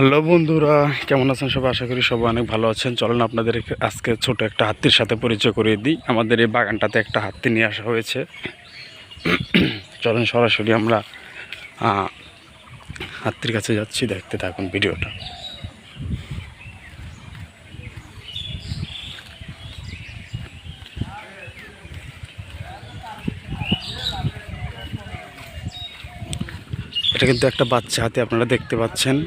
Hello বন্ধুরা, কেমন আছেন সবাই? আশা করি সবাই অনেক ভালো আছেন। চলেন আপনাদের আজকে ছোট একটা হাতির সাথে পরিচয় করিয়ে দিই। আমাদের এই বাগানটাতে একটা হাতি নিয়ে আসা হয়েছে। চলেন সরাসরি আমরা হাতির কাছে যাচ্ছি। দেখতে থাকুন ভিডিওটা। এটা কিন্তু একটা বাচ্চা হাতি, আপনারা দেখতে পাচ্ছেন।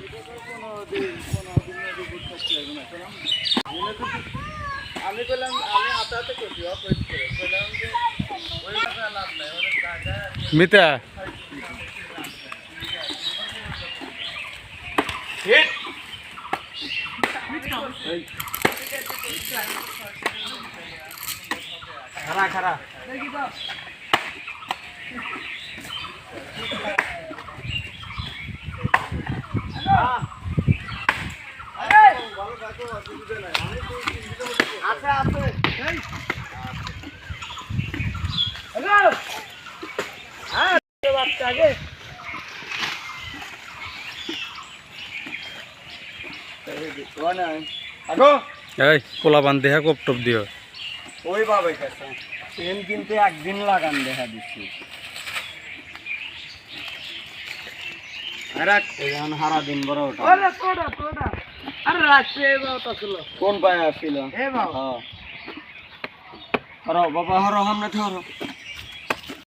আমি বললাম আমি হাতে হাতে করছি অপরেট করে। বললাম যে ওই কথা লাভ নাই মিতা। খারা খারা আছে। আছে হ্যালো। হ্যাঁ বাচ্চা আগে। এই পোলা বান দেহা কোপ টপ দিও ওইভাবে গেছে ট্রেন কিনতে একদিন লাগান দেখা দিচ্ছি হারা দিন বড় ওটা। আরে ছিল। কোন পায়ে আসছিল? হ্যাঁ বাবা। হর হরো বাবা হর সামনে হরো।